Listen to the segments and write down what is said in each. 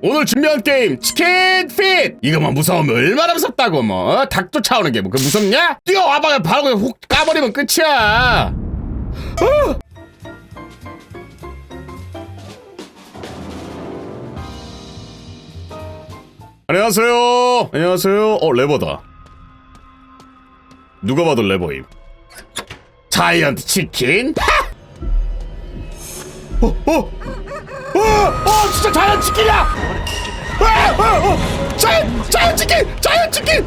오늘 준비한 게임 치킨 핏! 이거만 무서우면 얼마나 무섭다고 뭐 어? 닭 쫓아오는 게 뭐 그 무섭냐? 뛰어와봐 바로 그냥 훅 까버리면 끝이야. 어! 안녕하세요. 안녕하세요. 어 레버다. 누가 봐도 레버임 자이언트 치킨? 어, 어, 어, 어, 진짜 자이언트 치킨이야! 아, 어, 어, 자이언, 자이언트 치킨, 자이언트 치킨!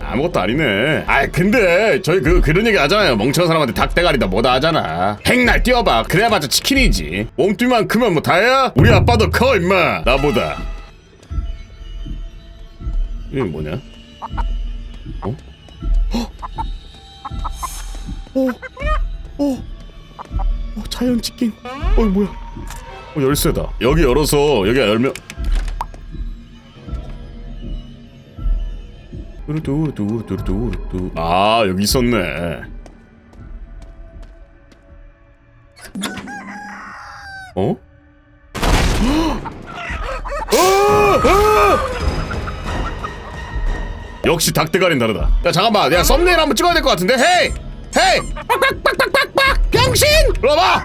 아무것도 아니네. 아, 근데 저희 그 그런 얘기 하잖아요. 멍청한 사람한테 닭대가리다 뭐다 하잖아. 행날 뛰어봐. 그래봤자 치킨이지. 몸뚱이만 크면 뭐 다야? 우리 아빠도 커 임마. 나보다. 이게 뭐냐? 어? 어? 어? 어? 어, 자연 치킨. 어, 뭐야? 어, 열쇠다. 여기 열어서 여기가 열면. 뚜루뚜루뚜루뚜루뚜루. 아, 여기 있었네. 어? 어! 어! 역시 닭대가리는 다르다. 야 잠깐만, 야 썸네일 한번 찍어야 될 것 같은데. 헤이, 헤이, 빡빡빡빡빡빡, 병신, 와봐.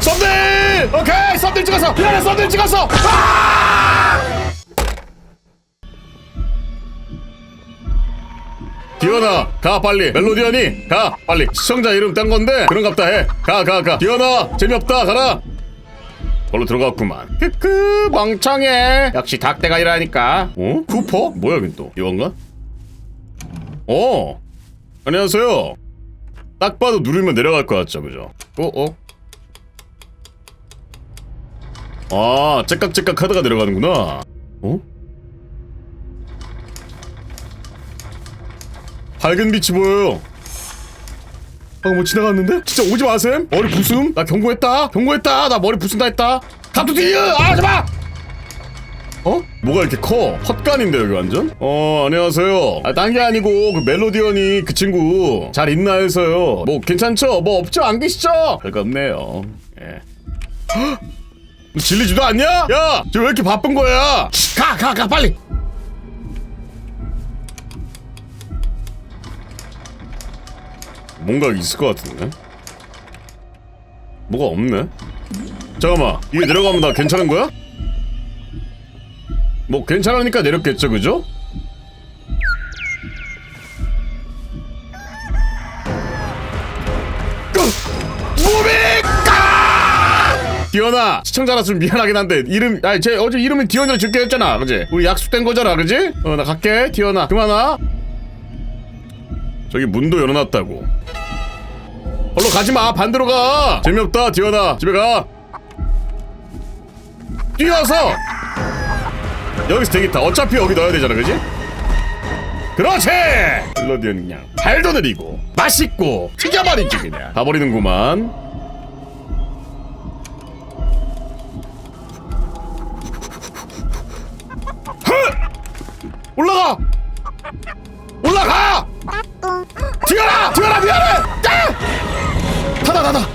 썸네일, 오케이, 썸네일 찍었어. 미안해, 썸네일 찍었어. 아! 디어나, 가 빨리. 멜로디언이, 가 빨리. 시청자 이름 딴 건데 그런갑다 해. 가, 가, 가. 디어나, 재미없다, 가라. 걸로 들어갔구만. 크크 멍청해. 역시 닭대가리라니까. 어? 쿠퍼? 뭐야 긴 또? 이건가? 어. 안녕하세요. 딱 봐도 누르면 내려갈 것 같죠, 그죠? 어, 어? 아, 째깍째깍 하다가 내려가는구나. 어? 밝은 빛이 보여요. 방금 뭐 지나갔는데? 진짜 오지 마셈? 머리 부숨? 나 경고했다. 경고했다. 나 머리 부순다 했다. 갑투디유! 아! 어? 뭐가 이렇게 커? 헛간인데 여기 완전? 어 안녕하세요 아, 딴 게 아니고 그 멜로디언이 그 친구 잘 있나 해서요 뭐 괜찮죠? 뭐 없죠? 안 계시죠? 별거 없네요 예 헉! 너 질리지도 않냐? 야! 지금 왜 이렇게 바쁜 거야? 가! 가! 가! 빨리! 뭔가 있을 것 같은데? 뭐가 없네? 잠깐만 이게 내려가면 나 괜찮은 거야? 뭐 괜찮으니까 내렸겠죠 그죠? 무비까! 디언아 시청자라 좀 미안하긴 한데 이름 아니 제 어제 이름은 디언이라 줄게 했잖아 그지? 우리 약속된 거잖아 그지? 어 나 갈게 디언아 그만 와 저기 문도 열어놨다고 얼로 가지마 반대로 가 재미없다 디언아 집에 가 뛰어서 여기서 되겠다 어차피 여기 넣어야 되잖아 그지? 그렇지! 멜로디언 그냥. 발도 느리고 맛있고 튀겨버리지 그냥. 가버리는구만. 헛! 올라가! 올라가! 튀어라! 튀어라! 미안해! 야! 타다 타다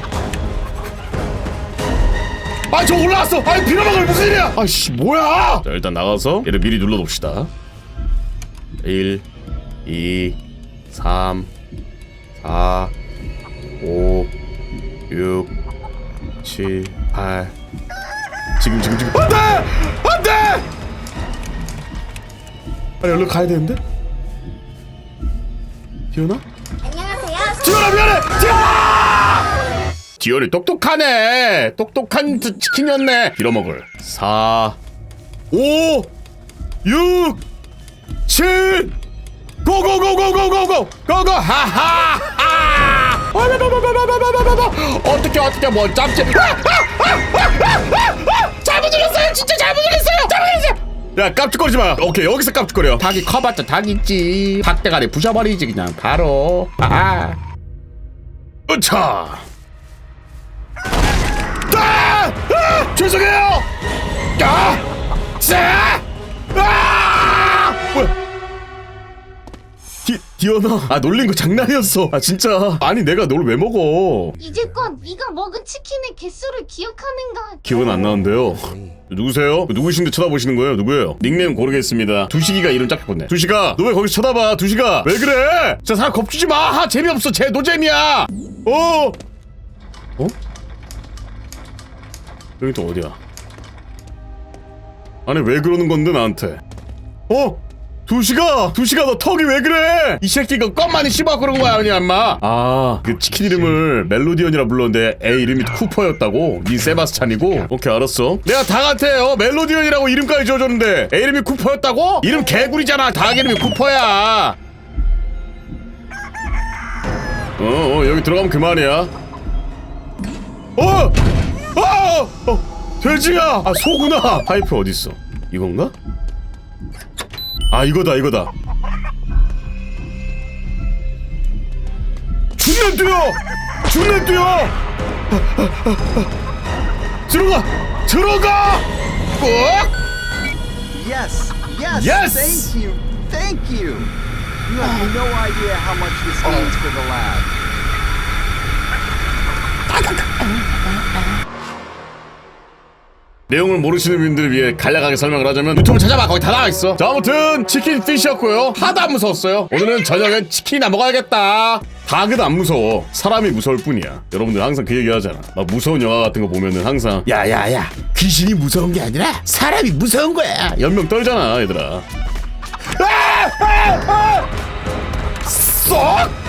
아 저 올라왔어. 아니 빌어먹을 무슨 일이야? 아씨 뭐야? 자 일단 나가서 얘를 미리 눌러놓읍시다. 1 2 3 4 5 6 7 8 지금 지금 지금. 안돼! 안돼! 아니 얼른 가야 되는데? 디오나 디오리 똑똑하네. 똑똑한 치- 치킨이었네. 빌어먹을. 4 5 6 7 고고고고고고고 고고. 하하 하 어떻게 어떻게 뭐 짭지 잘못 눌렀어요. 진짜 잘못 눌렀어요. 잘못 눌렀어요. 야 깝죽거리지 마. 오케이 여기서 깝죽거려. 닭이 커봤자 닭 있지. 닭대가리 부셔버리지 그냥. 바로. 아하 으차 죄송해요 아! 쎄! 아! 뭐야 디, 디어나 아 놀린 거 장난이었어 아 진짜 아니 내가 널 왜 먹어 이제껏 네가 먹은 치킨의 개수를 기억하는가? 기억은 안 나는데요 누구세요? 누구신데 쳐다보시는 거예요? 누구예요? 닉네임 고르겠습니다 두식이가 이름 짝 바꿨네 두식아 너 왜 거기서 쳐다봐 두식아 왜 그래 자 사람 겁주지 마 하, 재미없어 쟤 노잼이야 어? 어? 여기 또 어디야? 아니 왜 그러는 건데 나한테? 어? 두시가! 두시가 너 턱이 왜 그래? 이 새끼가 껌 많이 씹어 그런 거야 아니야 엄마. 아 그 치킨 이름을 멜로디언이라 불렀는데 애 이름이 쿠퍼였다고? 니 세바스찬이고? 오케이 알았어. 내가 닭한테 어 멜로디언이라고 이름까지 지어줬는데 애 이름이 쿠퍼였다고? 이름 개구리잖아. 닭 이름이 쿠퍼야. 어, 어 여기 들어가면 그만이야. 어! 어! 어! 돼지야! 아 소구나! 파이프 어딨어? 이건가? 아 이거다 이거다 죽는 뛰어! 죽는 뛰어! 들어가! 들어가! 꼭! Yes, yes, Yes! Thank you, thank you. You have no idea how much this means for the lab. 내용을 모르시는 분들을 위해 간략하게 설명을 하자면 유튜브 찾아봐. 거기 다 나와 있어. 자 아무튼 치킨 피쉬였고요. 하나도 안 무서웠어요. 오늘은 저녁엔 치킨이나 먹어야겠다. 닭은 안 무서워. 사람이 무서울 뿐이야. 여러분들 항상 그 얘기 하잖아. 막 무서운 영화 같은 거 보면은 항상 야야야 귀신이 무서운 게 아니라 사람이 무서운 거야. 연명 떨잖아 얘들아. 아! 아! 아! 쏙!